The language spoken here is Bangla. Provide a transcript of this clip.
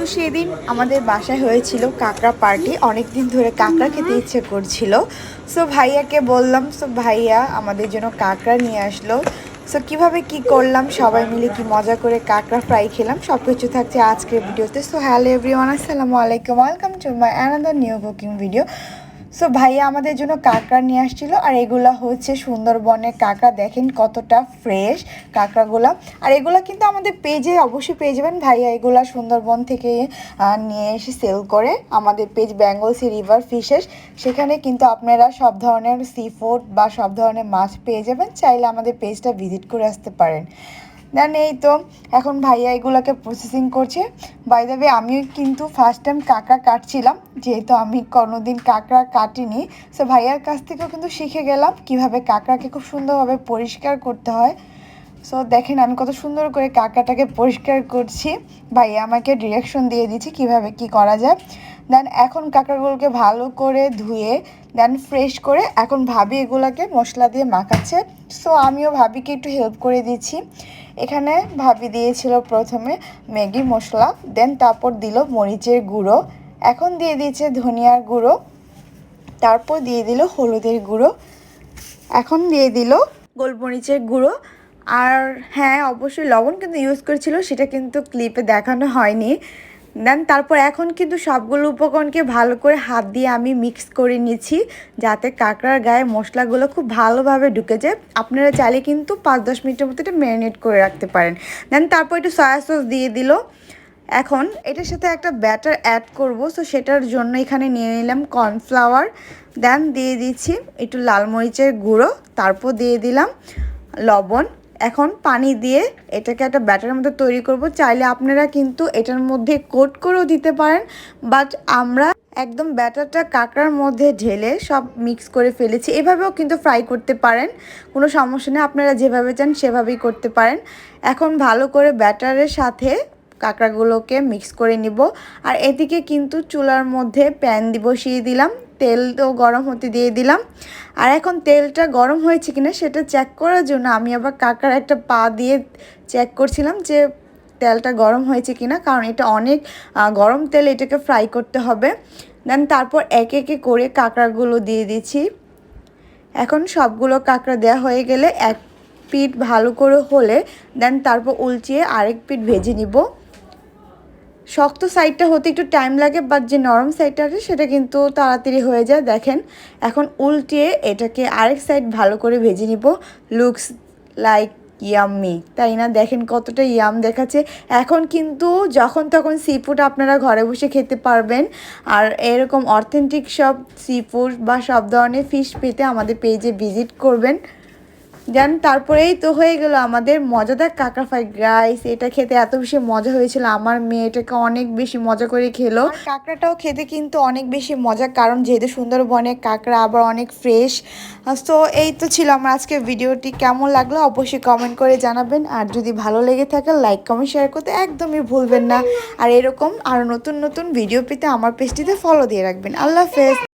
তো সেদিন আমাদের বাসায় হয়েছিল কাঁকড়া পার্টি। অনেক দিন ধরে কাঁকড়া খেতে ইচ্ছে করছিল। সো ভাইয়াকে বললাম সো ভাইয়া, আমাদের জন্য কাঁকড়া নিয়ে আসলো। সো কীভাবে কি করলাম? সবাই মিলে কি মজা করে কাঁকড়া ফ্রাই খেলাম? সব কিছু থাকছে আজকের ভিডিওতে। সো হ্যালো এভরিওয়ান আসসালামু আলাইকুম। Welcome to my another new cooking video so ভাইয়া আমাদের জন্য কাঁকড়া নিয়ে আসছিল, আর এগুলো হচ্ছে সুন্দরবনের কাঁকড়া। দেখেন কতটা ফ্রেশ কাঁকড়াগুলো আর এগুলো কিন্তু আমাদের পেজে অবশ্যই পেয়ে যাবেন। ভাইয়া এগুলা সুন্দরবন থেকে নিয়ে এসে সেল করে আমাদের page Bengal sea river fishes সেখানে কিন্তু আপনারা সব ধরনের সি ফুড বা সব ধরনের মাছ পেয়ে যাবেন। চাইলে আমাদের পেজটা ভিজিট করে আসতে পারেন। দেন এই তো, এখন ভাইয়া এগুলোকে প্রসেসিং করছে। বাই দ্য আমিও কিন্তু ফার্স্ট টাইম কাঁকড়া কাটছিলাম, যেহেতু আমি কোনোদিন কাঁকড়া কাটিনি। সো ভাইয়ার কাছ থেকেও কিন্তু শিখে গেলাম কীভাবে কাঁকড়াকে খুব সুন্দরভাবে পরিষ্কার করতে হয়। সো দেখেন আমি কত সুন্দর করে কাঁকড়াটাকে পরিষ্কার করছি। ভাইয়া আমাকে ডিরেকশন দিয়ে দিচ্ছে কীভাবে কি করা যায়। দেন এখন কাঁকড়াগুলোকে ভালো করে ধুয়ে দেন ফ্রেশ করে এখন ভাবি এগুলাকে মশলা দিয়ে মাখাচ্ছে। সো আমিও ভাবিকে একটু হেল্প করে দিচ্ছি। এখানে ভাবি দিয়েছিল প্রথমে ম্যাগি মশলা, দেন তারপর দিল মরিচের গুঁড়ো, এখন দিয়ে দিয়েছে ধনিয়ার গুঁড়ো, তারপর দিয়ে দিল হলুদের গুঁড়ো, এখন দিয়ে দিল গোলমরিচের গুঁড়ো, আর হ্যাঁ অবশ্যই লবণ কিন্তু ইউজ করেছিল, সেটা কিন্তু ক্লিপে দেখানো হয়নি। দেন তারপর এখন কিন্তু সবগুলো উপকরণকে ভালো করে হাত দিয়ে আমি মিক্স করে নিয়েছি, যাতে কাঁকড়ার গায়ে মশলাগুলো খুব ভালোভাবে ঢুকে যায়। আপনারা চাইলে কিন্তু পাঁচ দশ মিনিটের মতো এটা ম্যারিনেট করে রাখতে পারেন। দেন তারপর একটু সয়া সস দিয়ে দিল। এখন এটার সাথে একটা ব্যাটার অ্যাড করব সো সেটার জন্য এখানে নিয়ে নিলাম কর্নফ্লাওয়ার দেন দিয়ে দিচ্ছি একটু লাল মরিচের গুঁড়ো, তারপর দিয়ে দিলাম লবণ। এখন পানি দিয়ে এটাকে একটা ব্যাটারের মধ্যে তৈরি করব। চাইলে আপনারা কিন্তু এটার মধ্যে কোট করেও দিতে পারেন বাট আমরা একদম ব্যাটারটা কাঁকড়ার মধ্যে ঢেলে সব মিক্স করে ফেলেছি। এভাবেও কিন্তু ফ্রাই করতে পারেন, কোনো সমস্যা নেই। আপনারা যেভাবে চান সেভাবেই করতে পারেন। এখন ভালো করে ব্যাটারের সাথে কাঁকড়াগুলোকে মিক্স করে নিব। আর এদিকে কিন্তু চুলার মধ্যে প্যান বসিয়ে দিলাম, তেল তো গরম হতে দিয়ে দিলাম। আর এখন তেলটা গরম হয়েছে কিনা সেটা চেক করার জন্য আমি আবার কাঁকড়ার একটা পা দিয়ে চেক করছিলাম যে তেলটা গরম হয়েছে কিনা, কারণ এটা অনেক গরম তেল এটাকে ফ্রাই করতে হবে। দেন তারপর একে একে করে কাঁকড়াগুলো দিয়ে দিচ্ছি। এখন সবগুলো কাঁকড়া দেওয়া হয়ে গেলে এক পিঠ ভালো করে হলে দেন তারপর উলচিয়ে আরেক পিঠ ভেজে নিব। শক্ত সাইডটা হতে একটু টাইম লাগে বাট যে নরম সাইডটা আছে, সেটা কিন্তু তাড়াতাড়ি হয়ে যায়। দেখেন, এখন উল্টিয়ে এটাকে আরেক সাইড ভালো করে ভেজে নিব। লুকস লাইক ইয়াম্মি তাই না? দেখেন কতটা ইয়াম দেখাচ্ছে। এখন কিন্তু যখন তখন সি ফুড আপনারা ঘরে বসে খেতে পারবেন। আর এরকম অথেন্টিক সব সি ফুড বা সব ধরনের ফিশ পেতে আমাদের পেজে ভিজিট করবেন। দেন তারপরেই তো হয়ে গেল আমাদের মজাদার কাঁকড়া ফ্রাই। রাইস এটা খেতে এত বেশি মজা হয়েছিল। আমার মেয়ে এটাকে অনেক বেশি মজা করে খেলো। কাঁকড়াটাও খেতে কিন্তু অনেক বেশি মজা, কারণ যেহেতু সুন্দরবনে কাঁকড়া আবার অনেক ফ্রেশ তো এই তো ছিল আমার আজকে ভিডিওটি। কেমন লাগল অবশ্যই কমেন্ট করে জানাবেন। আর যদি ভালো লেগে থাকে লাইক কমেন্ট শেয়ার করতে একদমই ভুলবেন না। আর এরকম আরও নতুন নতুন ভিডিও পেতে আমার পেজটিতে ফলো দিয়ে রাখবেন। আল্লাহ হাফেজ।